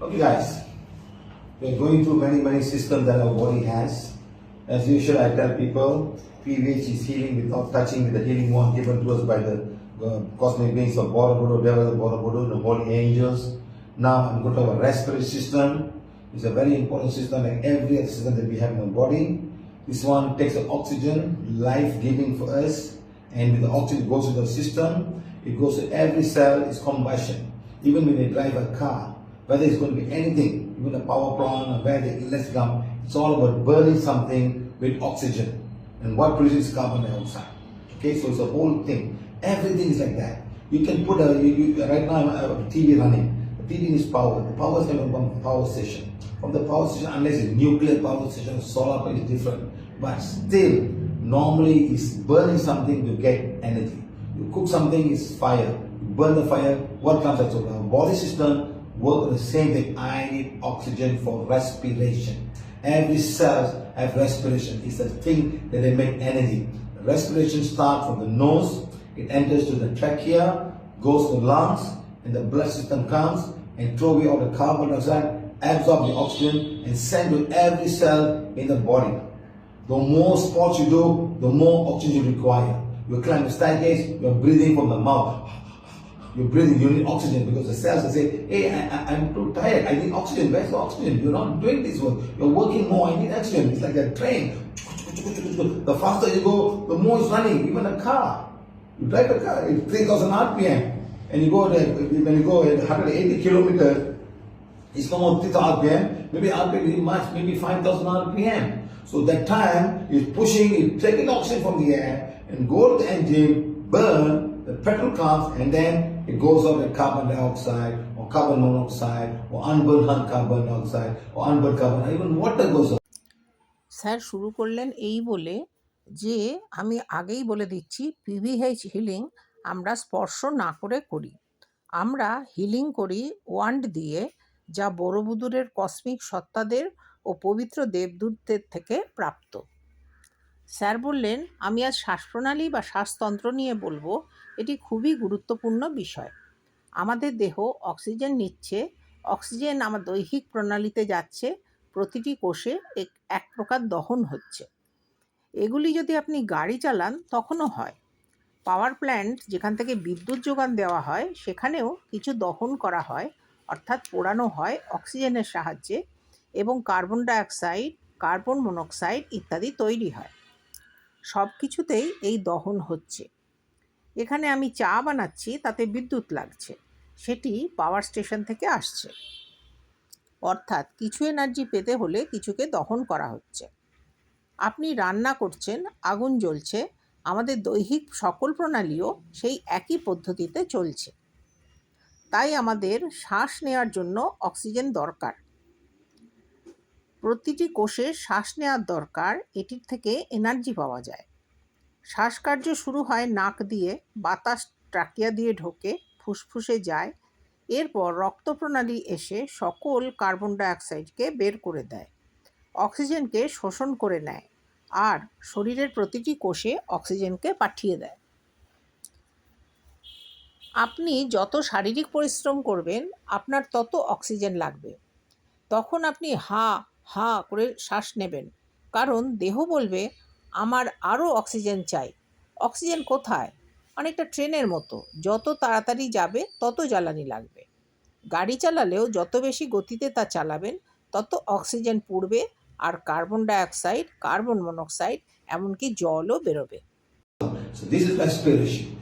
Okay, guys, we're going through many, many systems that our body has. As usual, I tell people, PVH is healing without touching with the healing wand given to us by the uh, cosmic beings of Borobudur, devil Borobudur, the holy angels. Now I'm going to have a respiratory system. It's a very important system, like every other system that we have in our body. This one takes the oxygen, life-giving for us, and with the oxygen goes to the system. It goes to every cell. It's combustion. Even when they drive a car, whether it's going to be anything, even a power plant or where the electric come, it's all about burning something with oxygen. And what produces carbon dioxide. Okay, so it's a whole thing. Everything is like that. You can put a, you, you, right now I have a TV running. The TV needs power. The power is coming from the power station. From the power station, unless it's nuclear power station, solar power is different. But still, normally it's burning something to get energy. You cook something, it's fire. You burn the fire, what comes out? So our body system work the same thing. I need oxygen for respiration. Every cell have respiration. It's the thing that they make energy. Respiration starts from the nose, it enters to the trachea, goes to the lungs, and the blood system comes and throw away all the carbon dioxide, absorb the oxygen, and send to every cell in the body. The more sports you do, the more oxygen you require. You climb the staircase, you're breathing from the mouth. You're breathing, you need oxygen because the cells will say, hey, I, am too tired, I need oxygen. Where's the oxygen? You're not doing this work. You're working more, I need oxygen. It's like a train. The faster you go, the more it's running. Even a car. You drive a car, it's 3000 RPM. And you go there, when you go at 180 kilometers, it's no more 3000 RPM. Maybe RPM is much, maybe 5000 RPM. So that time is pushing, it's taking oxygen from the air and go to the engine, burn, the petrol comes, and then it goes out with carbon dioxide or carbon monoxide or unburned carbon dioxide or unburned carbon, even water goes out. Sir শুরু করলেন এই বলে যে আমি আগেই বলে দিচ্ছি PVH healing আমরা স্পর্শ না করে করি আমরা হিলিং করি ওয়ান্ড দিয়ে যা বড়বুদুরের কসমিক সত্তাদের ও পবিত্র দেবদূতদের থেকে প্রাপ্ত স্যার বললেন আমি আজ শ্বাসপ্রণালী বা শ্বাসতন্ত্র নিয়ে বলব এটি খুবই গুরুত্বপূর্ণ বিষয়। আমাদের দেহ অক্সিজেন নিচ্ছে, অক্সিজেন আমার দৈহিক প্রণালীতে যাচ্ছে, প্রতিটি কোষে এক প্রকার দহন হচ্ছে। এগুলি যদি আপনি গাড়ি চালান, তখনও হয়। পাওয়ার প্ল্যান্ট যেখান থেকে বিদ্যুৎ যোগান দেওয়া হয়, সেখানেও কিছু দহন করা হয়, অর্থাৎ পোড়ানো হয় অক্সিজেনের সাহায্যে এবং কার্বন ডাইঅক্সাইড, কার্বন মনোক্সাইড ইত্যাদি তৈরি হয়। সব কিছুতেই এই দহন হচ্ছে। এখানে আমি চা বানাচ্ছি, তাতে বিদ্যুৎ লাগছে। সেটি পাওয়ার স্টেশন থেকে আসছে। অর্থাৎ কিছু এনার্জি পেতে হলে কিছুকে দহন করা হচ্ছে। আপনি রান্না করছেন, আগুন জ্বলছে, আমাদের দৈহিক সকল প্রণালীও সেই একই পদ্ধতিতে চলছে। তাই আমাদের শ্বাস নেওয়ার জন্য অক্সিজেন দরকার। প্রতিটি কোষে শ্বাস নেওয়ার দরকার, এটির থেকে এনার্জি পাওয়া যায়। শ্বাসকার্য শুরু হয় নাক দিয়ে, বাতাস ট্রাকিয়া দিয়ে ঢোকে, ফুসফুসে যায়। এরপর রক্তপ্রণালী এসে সকল কার্বন ডাইঅক্সাইডকে বের করে দেয়। অক্সিজেনকে শোষণ করে নেয় আর শরীরের প্রতিটি কোষে অক্সিজেনকে পাঠিয়ে দেয়। আপনি যত শারীরিক পরিশ্রম করবেন, আপনার তত অক্সিজেন লাগবে। তখন আপনি হা হা করে শ্বাস নেবেন। কারণ দেহ বলবে আমার আরও অক্সিজেন চাই অক্সিজেন কোথায় অনেকটা ট্রেনের মতো যত তাড়াতাড়ি যাবে তত জ্বালানি লাগবে গাড়ি চালালেও যত বেশি গতিতে তা চালাবেন তত অক্সিজেন পুড়বে আর কার্বন ডাইঅক্সাইড কার্বন মনোক্সাইড এমনকি জলও বেরোবে So this is respiration.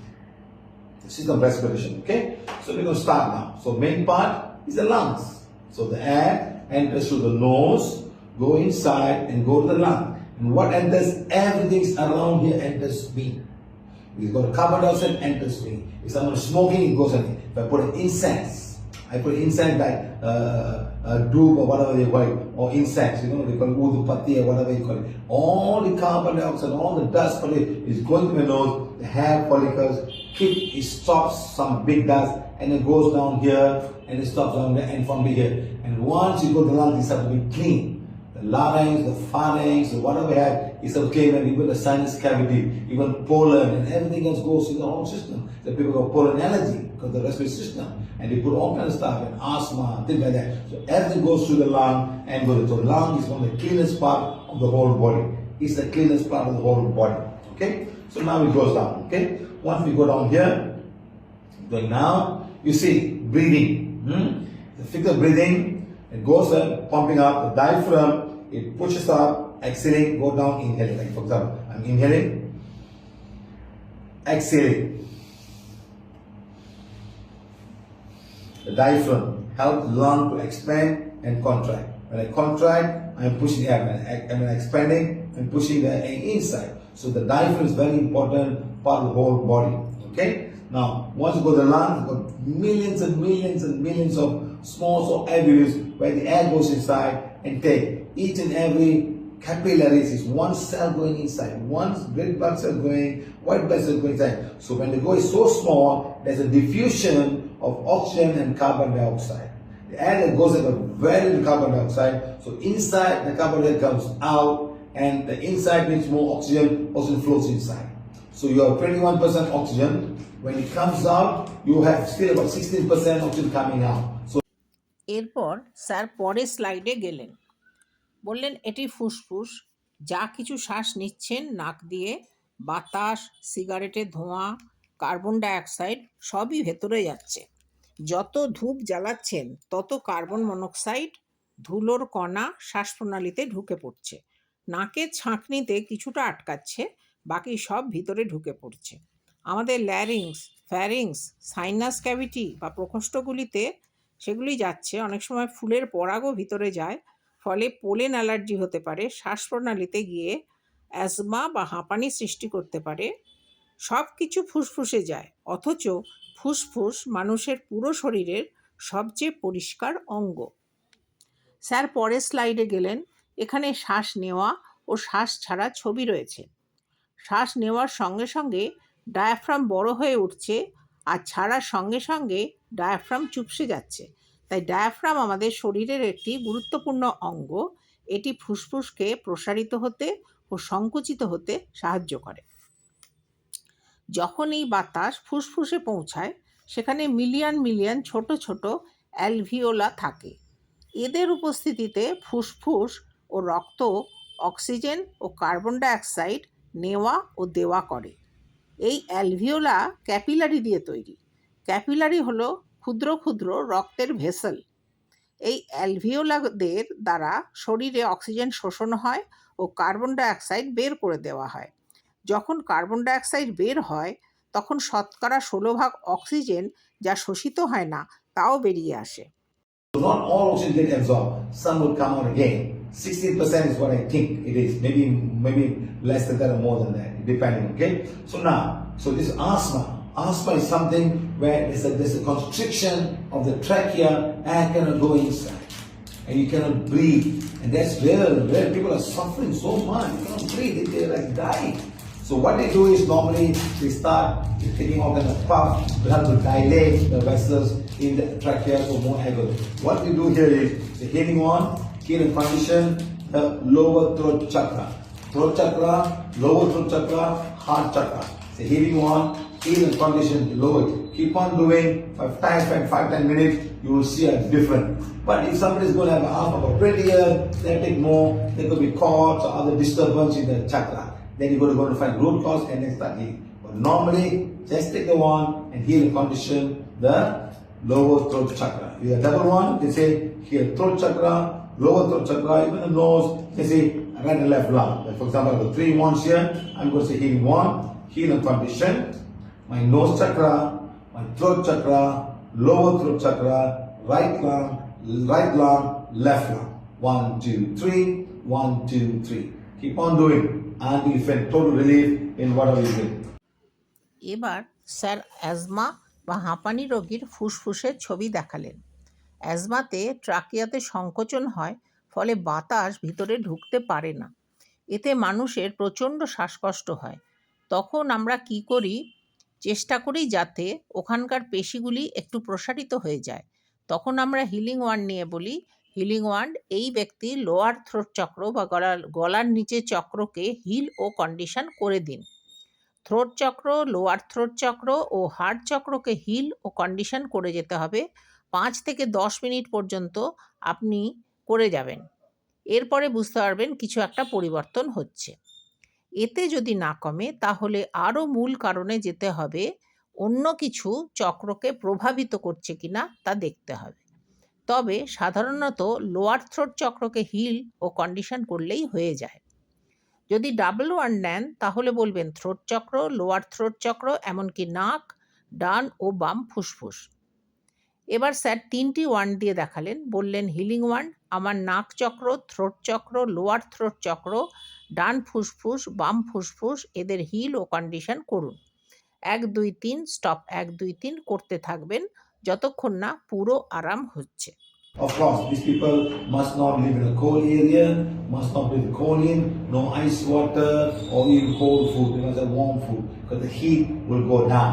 The system of respiration, okay? So we're going to start now. So main part is the lungs. So the air enters through the nose, go inside and go to the lung. What enters, everything around here enters me. You got carbon dioxide, enters me. If someone smoking, it goes in. If I put an incense, I put incense like uh, uh, or whatever they call it, or incense, you know, they call it udupati or whatever you call it. All the carbon dioxide, all the dust pollution is going to my nose, the hair follicles, keep, it stops some big dust, and it goes down here, and it stops down there, and from here. And once you go to the lungs, it starts to be clean. The larynx, the pharynx, whatever we have okay, and even the sinus cavity, even pollen, and everything else goes through the whole system. The people got pollen allergy because the respiratory system, and they put all kinds of stuff and asthma, things like that. So everything goes through the lung and goes. So lung is one of the cleanest part of the whole body. It's the cleanest part of the whole body. Okay. So now it goes down. Okay. Once we go down here, going now, you see breathing. Hmm? The figure breathing, it goes up, pumping up the diaphragm, it pushes up, exhaling, go down, inhaling. Like for example, I'm inhaling, exhaling. The diaphragm helps lung to expand and contract. When I contract, I'm pushing air. When I'm expanding, I'm pushing the air inside. So the diaphragm is very important part of the whole body. Okay? Now, once you go to the lung, you've got millions and millions and millions of small or alveolus where the air goes inside and take each and every capillaries is one cell going inside, one red blood cell going, white blood cell going inside. So when the go is so small, there's a diffusion of oxygen and carbon dioxide. The air that goes in a very little carbon dioxide. So inside the carbon dioxide comes out, and the inside needs more oxygen, oxygen flows inside. So you have 21% oxygen. When it comes out, you have still about 16% oxygen coming out. So এরপর sir পরের স্লাইডে গেলেন বললেন, এটি ফুসফুস। যা কিছু শ্বাস নিচ্ছেন নাক দিয়ে, বাতাস সিগারেটের ধোঁয়া, কার্বন ডাইঅক্সাইড, সবই ভেতরে যাচ্ছে। যত ধূপ জ্বালাচ্ছেন, তত কার্বন মনোক্সাইড ধুলোর কণা শ্বাসপ্রণালীতে ঢুকে পড়ছে। নাকের ছাঁকনিতে কিছুটা আটকাচ্ছে, বাকি সব ভিতরে ঢুকে পড়ছে। আমাদের ল্যারিংস ফ্যারিংস সাইনাস ক্যাভিটি বা প্রকোষ্ঠগুলিতে সেগুলি যাচ্ছে। অনেক সময় ফুলের পরাগও ভিতরে যায়। ফলে পোলেন অ্যালার্জি হতে পারে, শ্বাসপ্রণালীতে গিয়ে অ্যাজমা বা হাঁপানি সৃষ্টি করতে পারে সব কিছু ফুসফুসে যায়। অথচ ফুসফুস মানুষের পুরো শরীরের সবচেয়ে পরিষ্কার অঙ্গ। স্যার, পরের স্লাইডে গেলেন। এখানে শ্বাস নেওয়া ও শ্বাস ছাড়া ছবি রয়েছে। শ্বাস নেওয়ার সঙ্গে সঙ্গে ডায়াফ্রাম বড় হয়ে উঠছে আর ছাড়ার সঙ্গে সঙ্গে ডায়াফ্রাম চুপসে যাচ্ছে। তাই ডায়াফ্রাম আমাদের শরীরের একটি গুরুত্বপূর্ণ অঙ্গ। এটি ফুসফুসকে প্রসারিত হতে ও সংকুচিত হতে সাহায্য করে। যখন এই বাতাস ফুসফুসে পৌঁছায়, সেখানে মিলিয়ন মিলিয়ন ছোট ছোট অ্যালভিওলা থাকে। এদের উপস্থিতিতে ফুসফুস ও রক্ত অক্সিজেন ও কার্বন ডাইঅক্সাইড নেওয়া ও দেওয়া করে। এই অ্যালভিওলা ক্যাপিলারি দিয়ে তৈরি। ক্যাপিলারি হলো ক্ষুদ্র ক্ষুদ্র রক্তের ভেসেল। এই অ্যালভিওলাদের দ্বারা শরীরে অক্সিজেন শোষণ হয় ও কার্বন ডাইঅক্সাইড বের করে দেওয়া হয়। যখন কার্বন ডাইঅক্সাইড বের হয় তখন শতকরা ষোলো ভাগ অক্সিজেন যা শোষিত হয় না তাও বেরিয়ে আসে। So now, so this asthma, Asthma is something where there's a, there's a constriction of the trachea, air cannot go inside, and you cannot breathe. And that's where where people are suffering so much. You cannot breathe. They- like dying. So what they do is normally they start taking all kind of puff to to dilate the vessels in the trachea for more air. What we do here is the healing one, healing condition, the lower throat chakra. Throat chakra, lower throat chakra, heart chakra. The healing one, healing condition, lower. Keep on doing five times, five, five, ten minutes, you will see a difference. But if somebody is going to have asthma for 20 years, they take more, there could be cords or other disturbance in the chakra. Then you're going to, go to find root cause and then start healing. But normally, just take the one and heal the condition, the lower throat chakra. You have double one, they say heal throat chakra, lower throat chakra, even the nose, they say right and left lung. Like for example, the three ones here, I'm going to say healing one, healing condition, my nose chakra, my throat chakra, lower throat chakra, right lung, right lung, left lung. One, two, three, one, two, three. Keep on doing until you feel total relief in whatever you do. এবার sir asthma বা হাঁপানি রোগীর ফুসফুসের ছবি দেখালেন অ্যাজমাতে ট্রাকিয়াতে সংকোচন হয় ফলে বাতাস ভিতরে ঢুকতে পারে না এতে মানুষের প্রচণ্ড শ্বাসকষ্ট হয় তখন আমরা কি করি চেষ্টা করি যাতে ওখানকার পেশিগুলি একটু প্রসারিত হয়ে যায়। তখন আমরা হিলিং ওয়ান নিয়ে বলি। হিলিং ওয়ান্ড এই ব্যক্তি লোয়ার থ্রোট চক্র বা গলার গলার নিচে চক্রকে হিল ও কন্ডিশন করে দিন। থ্রোট চক্র লোয়ার থ্রোট চক্র ও হার্ট চক্রকে হিল ও কন্ডিশন করে যেতে হবে। পাঁচ থেকে দশ মিনিট পর্যন্ত আপনি করে যাবেন। এরপরে বুঝতে পারবেন কিছু একটা পরিবর্তন হচ্ছে। এতে যদি না কমে, তাহলে আরও মূল কারণে যেতে হবে, অন্য কিছু চক্রকে প্রভাবিত করছে কিনা তা দেখতে হবে। তবে সাধারণত লোয়ার থ্রোট চক্রকে হিল ও কন্ডিশন করলেই হয়ে যায়। যদি ডাবল ওয়ান নেন, তাহলে বলবেন থ্রোট চক্র লোয়ার থ্রোট চক্র, এমনকি নাক, ডান ও বাম ফুসফুস। এবার স্যার তিনটি ওয়ান দিয়ে দেখালেন, বললেন হিলিং ওয়ান আমার নাক চক্র থ্রোট চক্র লোয়ার থ্রোট চক্র ডান ফুসফুস বাম ফুসফুস এদের হিল ও কন্ডিশন করুন এক দুই তিন স্টপ এক দুই তিন করতে থাকবেন যতক্ষণ না পুরো আরাম হচ্ছে Of course, these people must not live in a cold area, must not breathe cold in, no ice water or even cold food. They must warm food because the heat will go down.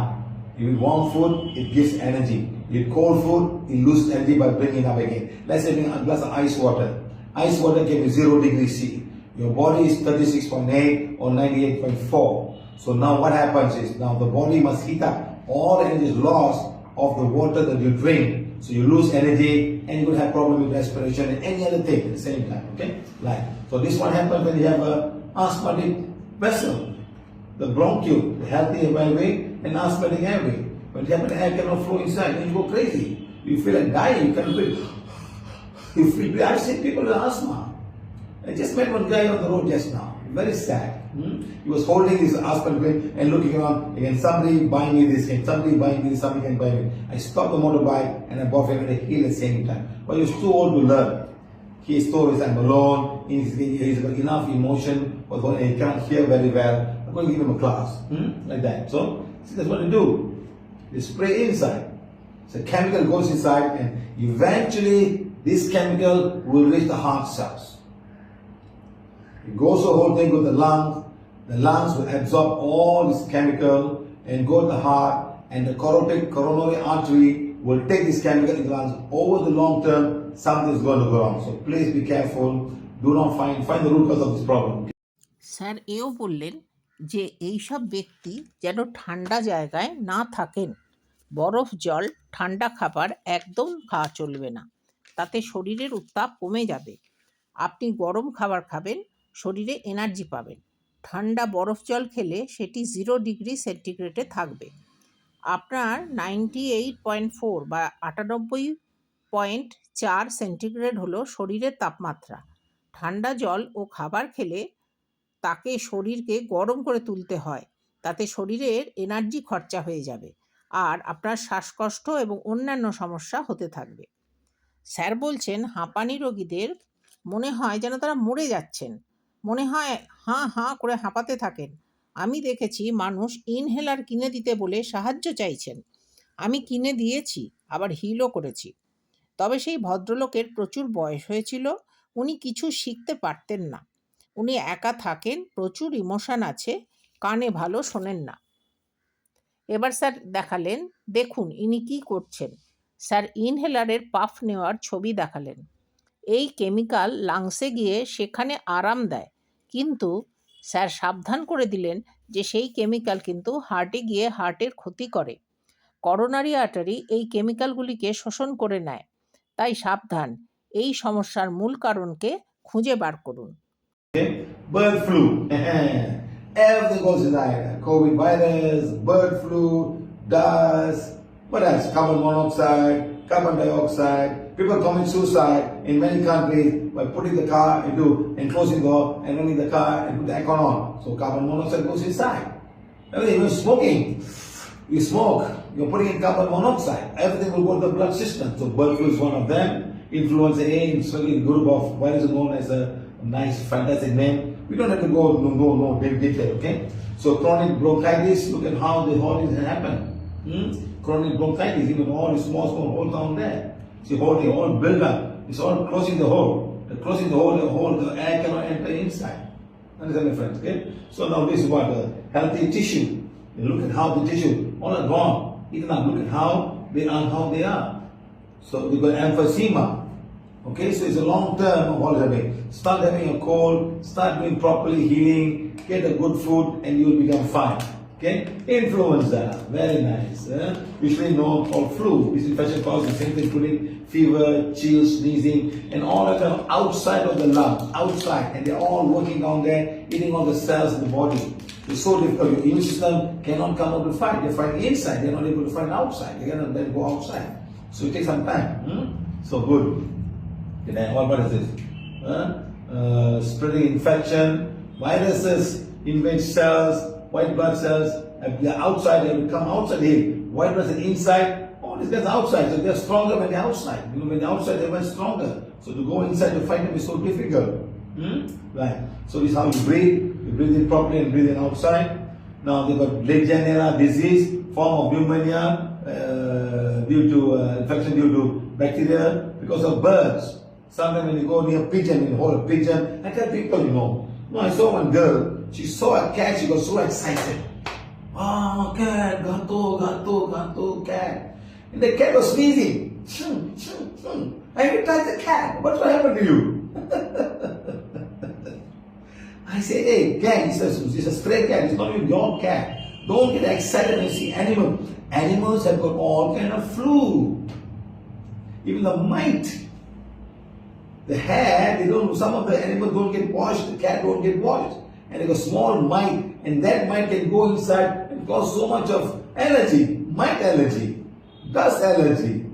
Eat warm food, it gives energy. You cold food, you lose energy by bringing up again. Let's say a glass of ice water. Ice water can be zero degrees C. Your body is 36.8 or 98.4. So now what happens is now the body must heat up. All energy is lost of the water that you drink. So you lose energy and you will have problem with respiration and any other thing at the same time. Okay? Like so this one happens when you have a asthmatic vessel. The bronchiole, the healthy airway and asthmatic airway. When happens, air cannot flow inside and you go crazy. You feel like dying, you cannot breathe. You feel I've seen people with asthma. I just met one guy on the road just now. Very sad. Hmm? He was holding his aspen plane and looking around. Again, somebody buying me this, can somebody buying me this, somebody can buy me. I stopped the motorbike and I bought him a heel at the same time. But he was too old to learn. His stories, I'm alone, he's, he's got enough emotion, he can't hear very well. I'm going to give him a class. Hmm? Like that. So, see, that's what they do. They spray inside. So chemical goes inside and eventually this chemical will reach the heart cells. It goes the whole thing with the lungs. The lungs will absorb all this chemical and go to the heart and the carotid coronary artery will take this chemical in the lungs. Over the long term, something is going to go wrong. So please be careful. Do not find find the root cause of this problem. Sir এও বললেন যে এইসব ব্যক্তি যেন ঠান্ডা জায়গায় না থাকেন বরফ জল, ঠান্ডা খাবার একদম খাওয়া চলবে না। তাতে শরীরের উত্তাপ কমে যাবে। আপনি গরম খাবার খাবেন, শরীরে এনার্জি পাবেন। ঠান্ডা বরফ জল খেলে সেটি জিরো ডিগ্রি সেন্টিগ্রেডে থাকবে। আপনার নাইনটি এইট পয়েন্ট ফোর বা আটানব্বই পয়েন্ট চার সেন্টিগ্রেড হলো শরীরের তাপমাত্রা। ঠান্ডা জল ও খাবার খেলে তাকে শরীরকে গরম করে তুলতে হয়। তাতে শরীরের এনার্জি খরচা হয়ে যাবে। আর আপনার শ্বাসকষ্ট এবং অন্যান্য সমস্যা হতে থাকবে। স্যার বলছেন, হাঁপানি রোগীদের মনে হয় যেন তারা মরে যাচ্ছেন। মনে হয়, হাঁ হাঁ করে হাঁপাতে থাকেন। আমি দেখেছি মানুষ ইনহেলার কিনে দিতে বলে সাহায্য চাইছেন। আমি কিনে দিয়েছি, আবার হিলও করেছি। তবে সেই ভদ্রলোকের প্রচুর বয়স হয়েছিল, উনি কিছু শিখতে পারতেন না। উনি একা থাকেন, প্রচুর ইমোশান আছে, কানে ভালো শোনেন না। এবার স্যার দেখালেন, দেখুন ইনি কি করছেন। স্যার ইনহেলারের পাফ নেওয়ার ছবি দেখালেন। এই কেমিক্যাল লাংসে গিয়ে সেখানে আরাম দেয়। কিন্তু স্যার সাবধান করে দিলেন যে সেই কেমিক্যাল কিন্তু হার্টে গিয়ে হার্টের ক্ষতি করে। করোনারি আর্টারি এই কেমিক্যালগুলিকে শোষণ করে নেয়। তাই সাবধান, এই সমস্যার মূল কারণকে খুঁজে বার করুন। Okay? Bird flu. Everything goes inside. COVID virus, bird flu, dust, what else? Carbon monoxide, carbon dioxide. People commit suicide in many countries by putting the car into enclosing door and running the car and put the aircon on. So carbon monoxide goes inside. Everything, you're smoking. You smoke, you're putting in carbon monoxide. Everything will go to the blood system. So bird flu is one of them. Influenza A, really a group of viruses known as a nice fantastic name. We don't have to go no no no big detail, okay? So chronic bronchitis, look at how the whole thing happen. Hmm? Chronic bronchitis, even all the small small hole down there. See hole the all build up. It's all closing the hole. The closing the hole, the hole, the air cannot enter inside. Understand my friends, okay? So now this is what the healthy tissue. You look at how the tissue, all are gone. Even now look at how they are how they are. So we got emphysema. Okay, so it's a long term of all having. Start having a cold, start doing properly healing, get a good food, and you will become fine. Okay, influenza, very nice. eh? Usually known called flu. This infection causes the same thing, including fever, chills, sneezing, and all that kind of outside of the lungs, outside, and they're all working down there, eating all the cells in the body. It's so difficult. Your immune system cannot come out to fight. They fight inside. They're not able to fight outside. They cannot then go outside. So it takes some time. hmm? So good. What, is this? Huh? Uh, spreading infection, viruses invade cells, white blood cells, and they're outside, they will come outside here. White blood cells inside, all these guys are outside, so they're stronger when they're outside. You know, when they're outside, they're much stronger. So to go inside to fight them is so difficult. Hmm? Right. So this is how you breathe. You breathe in properly and breathe in outside. Now they got Legionella disease, form of pneumonia uh, due to uh, infection due to bacteria because of birds. Sometimes when you go near pigeon, you hold a pigeon. I tell people, you know, no, I saw one girl. She saw a cat. She got so excited. Oh, cat, gato, gato, gato, cat. And the cat was sneezing. Shoo, shoo, shoo. I you touch the cat. What's what happened to you? I say, hey, cat, it's a, it's a stray cat, it's not even your cat. Don't get excited when you see animal. Animals have got all kind of flu. Even the mite. The hair, they don't, some of the animals don't get washed, the cat don't get washed. And they got small mite, and that mite can go inside and cause so much of allergy, mite allergy, dust allergy.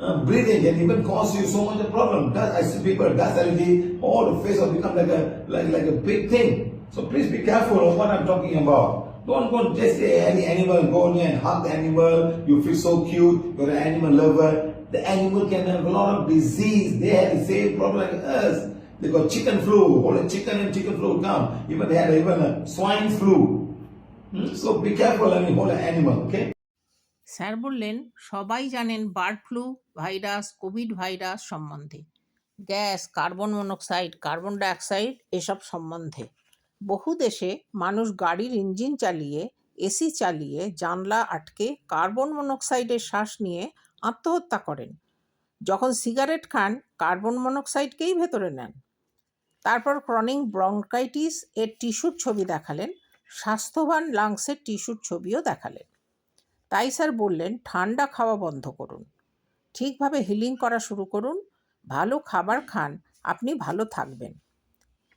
Uh, breathing can even cause you so much of problem. Dust, I see people dust allergy, all the face will become like a like, like a big thing. So please be careful of what I'm talking about. Don't go just say any animal, go near and hug the animal, you feel so cute, you're an animal lover. The animal can have a lot of disease. They have the same problem like us. They got chicken flu, all the chicken and chicken flu come. Even they had even a swine flu. Hmm? So be careful when you hold an animal, okay? Sir বললেন সবাই জানেন bird flu virus covid virus সম্বন্ধে gas carbon monoxide carbon dioxide এসব সম্বন্ধে বহু দেশে মানুষ গাড়ির ইঞ্জিন চালিয়ে এসি চালিয়ে জানলা আটকে কার্বন মনোক্সাইডের শ্বাস নিয়ে আত্মহত্যা করেন। যখন সিগারেট খান, কার্বন মনোক্সাইডকেই ভেতরে নেন। তারপর ক্রনিক ব্রঙ্কাইটিস এর টিস্যুর ছবি দেখালেন, স্বাস্থ্যবান লাংসের টিস্যুর ছবিও দেখালেন। তাই স্যার বললেন, ঠান্ডা খাওয়া বন্ধ করুন। ঠিকভাবে হিলিং করা শুরু করুন। ভালো খাবার খান, আপনি ভালো থাকবেন।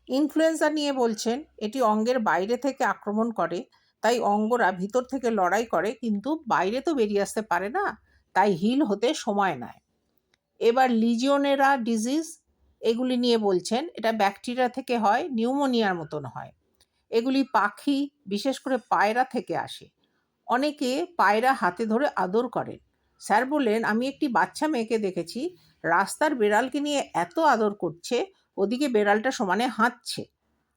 ইনফ্লুয়েঞ্জা নিয়ে বলছেন, এটি অঙ্গের বাইরে থেকে আক্রমণ করে। তাই অঙ্গরা ভিতর থেকে লড়াই করে, কিন্তু বাইরে তো বেরিয়ে আসতে পারে না। তাই হিল হতে সময় নেয়। এবার লিজিওনেরা ডিজিজ এগুলি নিয়ে বলছেন, এটা ব্যাকটেরিয়া থেকে হয়, নিউমোনিয়ার মতন হয়। এগুলি পাখি, বিশেষ করে পায়রা থেকে আসে। অনেকে পায়রা হাতে ধরে আদর করেন। স্যার বললেন, আমি একটি বাচ্চা মেয়েকে দেখেছি, রাস্তার বেড়ালকে নিয়ে এত আদর করছে, ওদিকে বেড়ালটা সমানে হাঁটছে।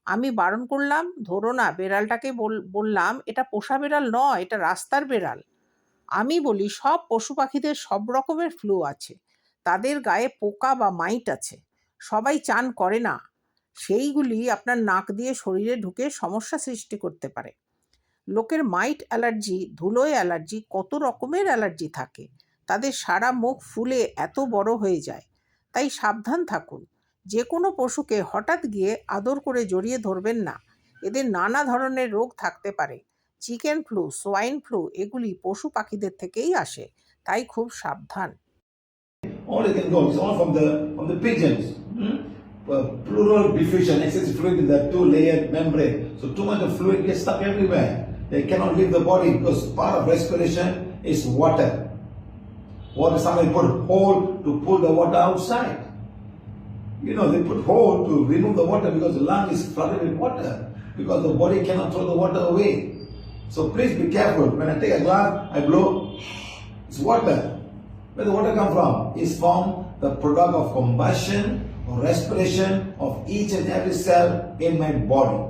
আমি বারণ করলাম, ধরো না, বেড়ালটাকে বল- বললাম, এটা পোষা বেড়াল নয়, এটা রাস্তার বেড়াল। আমি বলি, সব পশু পাখিদের সব রকমের ফ্লু আছে। তাদের গায়ে পোকা বা মাইট আছে। সবাই চান করে না। সেইগুলি আপনার নাক দিয়ে শরীরে ঢুকে সমস্যা সৃষ্টি করতে পারে। লোকের মাইট অ্যালার্জি ধুলোয় অ্যালার্জি কত রকমের অ্যালার্জি থাকে। তাদের সারা মুখ ফুলে এত বড় হয়ে যায়। তাই সাবধান থাকুন। যে কোনো পশুকে হঠাৎ গিয়ে আদর করে জড়িয়ে ধরবেন না। এদের নানা ধরনের রোগ থাকতে পারে। চিকেন ফ্লু সোয়াইন ফ্লু এগুলি পশু পাখিদের থেকেই আসে তাই খুব সাবধান all it can go. From the from the pigeons. Hmm? Uh, pleural diffusion, excessive fluid in that two-layered membrane. So too much of fluid gets stuck everywhere. They cannot leave the body because part of respiration is water. Water, somebody put hole to pull the water outside. You know, they put hole to remove the water because the lung is flooded with water. Because the body cannot throw the water away. So please be careful. When I take a glass, I blow. It's water. Where the water come from? It's from the product of combustion or respiration of each and every cell in my body.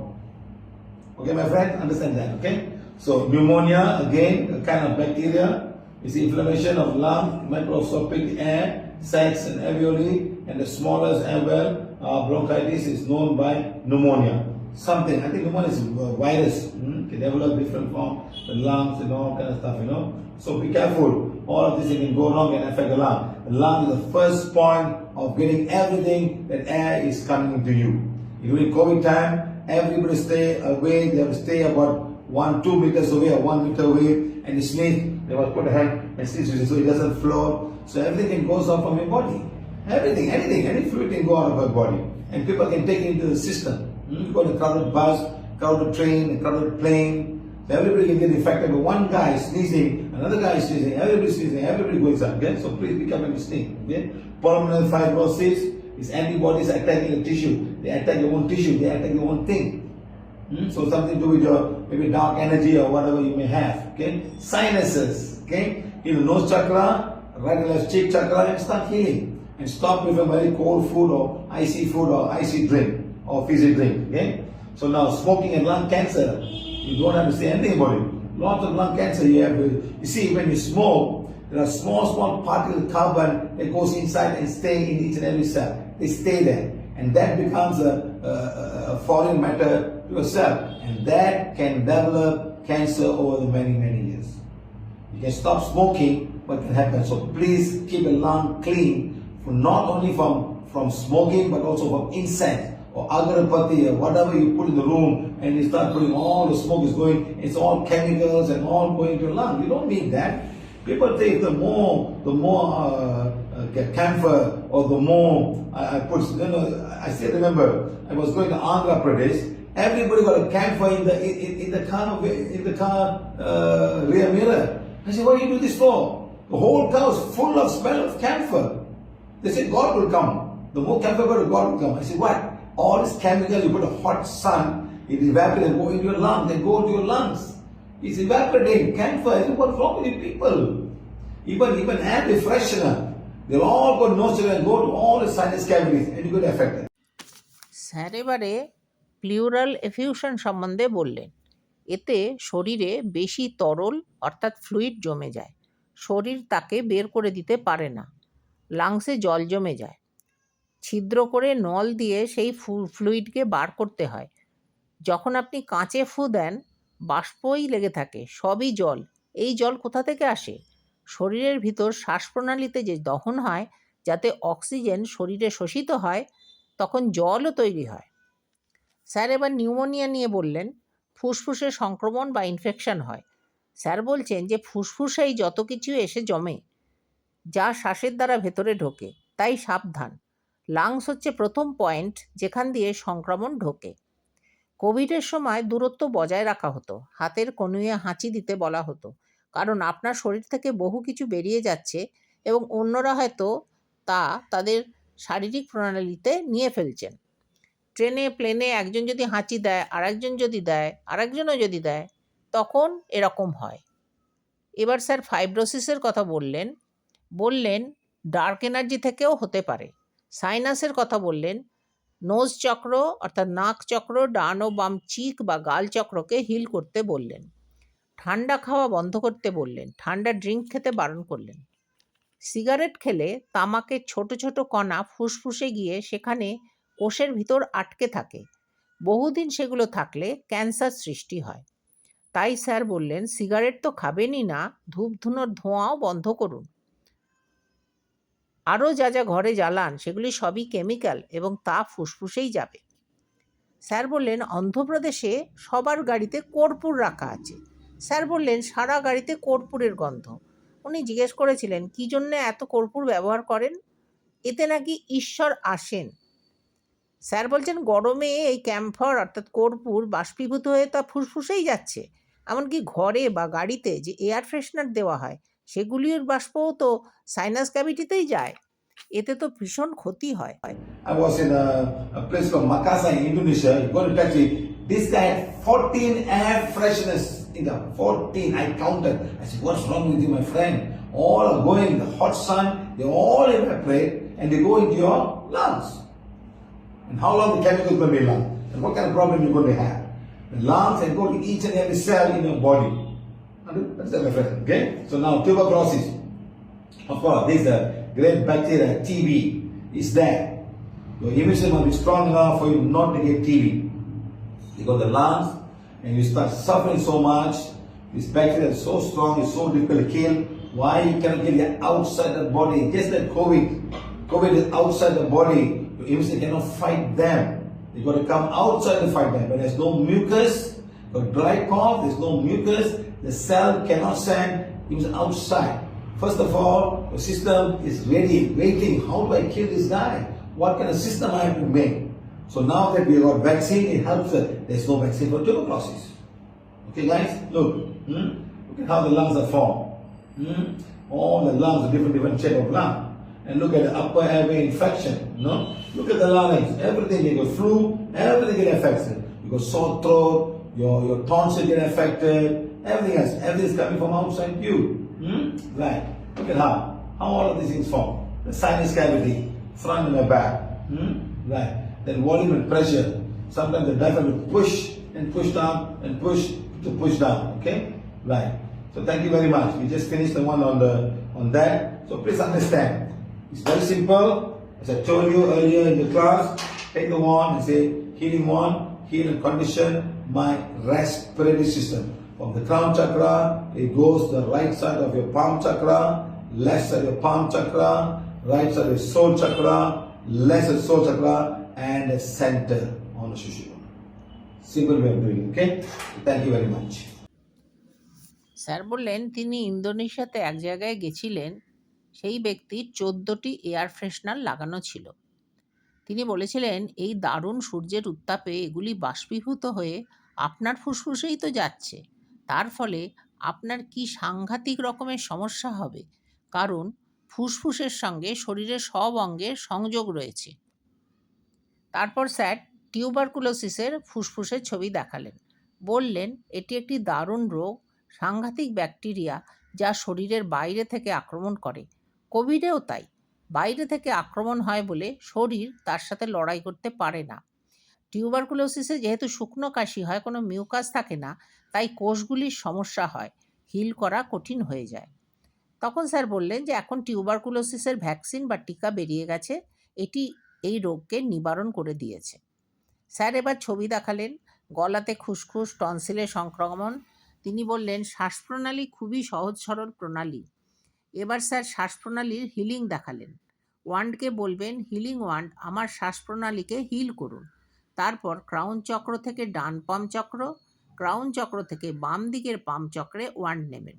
Okay, my friend, understand that, okay? So pneumonia, again, a kind of bacteria, is inflammation of lung, microscopic air, sacs and alveoli, and the smallest alveol, uh, bronchitis is known by pneumonia. Something, I think pneumonia is a virus, hmm, can develop different form, the lungs and all kind of stuff, you know. So be careful. All of this can go wrong and affect the lung. The lung is the first point of getting everything that air is coming into you. During COVID time, everybody stay away. They have to stay about one, two meters away or one meter away, and you sneeze. They must put a hand and sneeze so it doesn't flow. So everything goes out from your body. Everything, anything, any fluid can go out of your body, and people can take it into the system. Hmm? You got a crowded bus, crowded train, a crowded plane. So everybody can get infected. But one guy sneezing, another guy sneezing, everybody sneezing, everybody goes up. Okay? So please be careful when you sneeze. Okay? Pulmonary fibrosis is antibodies attacking the tissue. They attack your own tissue. They attack your own thing. Hmm? So something to do with your maybe dark energy or whatever you may have. Okay? Sinuses. Okay? In the nose chakra, right and left cheek chakra, and start healing. And stop with a very cold food or icy food or icy drink or fizzy drink. Okay? So now smoking and lung cancer, you don't have to say anything about it. Lots of lung cancer you have. You see, when you smoke, there are small, small particles of carbon that goes inside and stay in each and every cell. They stay there, and that becomes a, a, a foreign matter to a cell, and that can develop cancer over the many, many years. You can stop smoking, what can happen? So please keep your lung clean, for not only from, from smoking, but also from incense or agarabati or whatever you put in the room and you start putting all the smoke is going, it's all chemicals and all going to your lung. You don't need that. People think the more, the more uh, uh, camphor or the more I, I put, you know, I still remember I was going to Andhra Pradesh. Everybody got a camphor in the in, in- in the car in the car uh, rear mirror. I said, what do you do this for? The whole car was full of smell of camphor. They said, God will come. The more camphor, God will come. I said, what? All this chemical, you put a hot sun, it evaporates and go into your lungs, and go into your lungs. It's evaporating. Camphor, I said, what's wrong with people? Even even air freshener, they'll all go nose and go to all the sinus cavities and you get affected. Sir এবারে pleural effusion সম্বন্ধে বললেন এতে শরীরে বেশি তরল অর্থাৎ fluid জমে যায় শরীর তাকে বের করে দিতে পারে না লাংসে জল জমে যায় ছিদ্র করে নল দিয়ে সেই ফ্লুইডকে বার করতে হয়। যখন আপনি কাঁচে ফু দেন, বাষ্পই লেগে থাকে, সবই জল। এই জল কোথা থেকে আসে? শরীরের ভিতর শ্বাসপ্রণালীতে যে দহন হয়, যাতে অক্সিজেন শরীরে শোষিত হয়, তখন জলও তৈরি হয়। স্যার এবার নিউমোনিয়া নিয়ে বললেন, ফুসফুসে সংক্রমণ বা ইনফেকশন হয়। স্যার বলছেন যে ফুসফুসেই যত কিছু এসে জমে, যা শ্বাসের দ্বারা ভেতরে ঢোকে, তাই সাবধান। লাংস হচ্ছে প্রথম পয়েন্ট যেখান দিয়ে সংক্রমণ ঢোকে। কোভিডের সময় দূরত্ব বজায় রাখা হতো। হাতের কনুয়ে হাঁচি দিতে বলা হতো। কারণ আপনার শরীর থেকে বহু কিছু বেরিয়ে যাচ্ছে এবং অন্যরা হয়তো তা তাদের শারীরিক প্রণালীতে নিয়ে ফেলছেন। ট্রেনে, প্লেনে একজন যদি হাঁচি দেয়, আরেকজন যদি দেয়, আরেকজনও যদি দেয়, তখন এরকম হয়। এবার স্যার ফাইব্রোসিসের কথা বললেন। বললেন ডার্ক এনার্জি থেকেও হতে পারে। সাইনাসের কথা বললেন, নোজ চক্র অর্থাৎ নাক চক্র, ডান ও বাম চিক বা গাল চক্রকে হিল করতে বললেন। ঠান্ডা খাওয়া বন্ধ করতে বললেন, ঠান্ডা ড্রিঙ্ক খেতে বারণ করলেন। সিগারেট খেলে তামাকের ছোট ছোট কণা ফুসফুসে গিয়ে সেখানে কোষের ভিতর আটকে থাকে। বহুদিন সেগুলো থাকলে ক্যান্সার সৃষ্টি হয়। তাই স্যার বললেন, সিগারেট তো খাবেনই না ধূপ ধুনোর ধোঁয়াও বন্ধ করুন। আরও যা যা ঘরে জ্বালান, সেগুলি সবই কেমিক্যাল এবং তা ফুসফুসেই যাবে। স্যার বললেন, অন্ধ্রপ্রদেশে সবার গাড়িতে কর্পূর রাখা আছে। স্যার বললেন, সারা গাড়িতে কর্পূরের গন্ধ। উনি জিজ্ঞেস করেছিলেন, কী জন্য এত কর্পূর ব্যবহার করেন? এতে নাকি ঈশ্বর আসেন? স্যার বলছেন, গরমে এই ক্যাম্ফর অর্থাৎ কর্পূর বাষ্পীভূত হয়ে তা ফুসফুসেই যাচ্ছে। এমনকি ঘরে বা গাড়িতে যে এয়ার ফ্রেশনার দেওয়া হয় সেগুলির বাষ্পও তো সাইনাস ক্যাভিটিতেই যায়। এতে তো ভীষণ ক্ষতি হয়। I was in a place call Makassar Indonesia you gone freshness in the 14 I counted I you my friend all are hot sun all in the play and they go in your lungs and how problem you gone to have lungs and go to each and every Friend? Okay? So now tuberculosis. Of course, this is a great bacteria, TB, is there. Your immune system must be strong enough for you not to get TB. Got the lungs, and you start suffering so much. This bacteria is so strong, it's so difficult to kill. Why you cannot get it outside the body? Just like COVID. COVID is outside the body. Your immune system cannot fight them. You got to come outside to fight them. When there's no mucus, got dry cough, there's no mucus, the cell cannot send immune outside. First of all, the system is ready, waiting. How do I kill this guy? What kind of system I have to make? So now that we got vaccine, it helps us. There's no vaccine for tuberculosis. Okay, guys, look. Hmm? Look at how the lungs are formed. Hmm? All the lungs different, different shape of lung. And look at the upper airway infection. No? Look at the larynx. Everything, you got flu, everything get affected. You got sore throat, your, your tonsil get affected, everything else. Everything is coming from outside you. Hmm? Right. Look at how. How all of these things form. The sinus cavity, front and the back. Hmm? Right. Then volume and pressure. Sometimes the diaphragm will push and push down and push to push down. Okay? Right. So thank you very much. We just finished the one on the on that. So please understand. It's very simple. As I told you earlier in the class, take the one and say healing one, heal and condition my respiratory system. From the crown chakra, it goes to the right side of your palm chakra, left side of your palm chakra, right side of your soul chakra, left side of soul chakra, and the center on the Shushuma. Simple way of doing it, okay? Thank you very much. Sir বললেন তিনি ইন্দোনেশিয়াতে এক জায়গায় গেছিলেন সেই ব্যক্তির চোদ্দোটি air freshener লাগানো ছিল তিনি বলেছিলেন এই দারুণ সূর্যের উত্তাপে এগুলি বাষ্পীভূত হয়ে আপনার ফুসফুসেই তো যাচ্ছে তার ফলে আপনার কি সাংঘাতিক রকমের সমস্যা হবে? কারণ ফুসফুসের সঙ্গে শরীরের সব অঙ্গের সংযোগ রয়েছে। তারপর স্যার টিউবারকুলোসিসের ফুসফুসের ছবি দেখালেন। বললেন, এটি একটি দারুণ রোগ, সাংঘাতিক ব্যাকটেরিয়া যা শরীরের বাইরে থেকে আক্রমণ করে। কোভিডেও তাই। বাইরে থেকে আক্রমণ হয় বলে শরীর তার সাথে লড়াই করতে পারে না। টিউবারকুলোসিসে যেহেতু শুকনো কাশি হয়, কোনো মিউকাস থাকে না, তাই কোষগুলির সমস্যা হয়, হিল করা কঠিন হয়ে যায়। তখন স্যার বললেন যে, এখন টিউবারকুলোসিসের ভ্যাকসিন বা টিকা বেরিয়ে গেছে, এটি এই রোগকে নিবারণ করে দিয়েছে। স্যার এবার ছবি দেখালেন, গলাতে খুসখুস, টনসিলে সংক্রমণ। তিনি বললেন, শ্বাসপ্রণালী খুবই সহজ সরল প্রণালী। এবার স্যার শ্বাসপ্রণালীর হিলিং দেখালেন। ওয়ান্ডকে বলবেন, হিলিং ওয়ান্ড আমার শ্বাসপ্রণালীকে হিল করুন। তারপর ক্রাউন চক্র থেকে ডান পাম চক্র ক্রাউন চক্র থেকে বাম দিকের পাম চক্রে ওয়ান্ড নেবেন।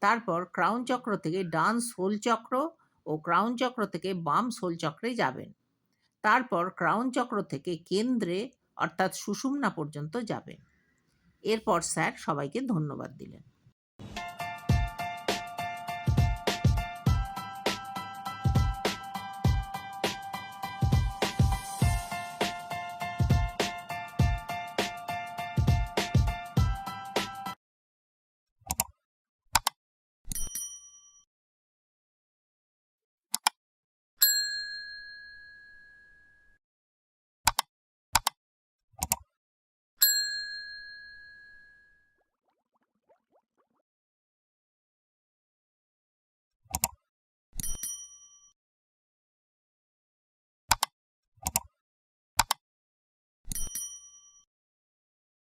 তারপর ক্রাউন চক্র থেকে ডান সোল চক্র ও ক্রাউন চক্র থেকে বাম সোল চক্রে যাবেন। তারপর ক্রাউন চক্র থেকে কেন্দ্রে অর্থাৎ সুষুম্না পর্যন্ত যাবেন। এরপর স্যার সবাইকে ধন্যবাদ দিলেন।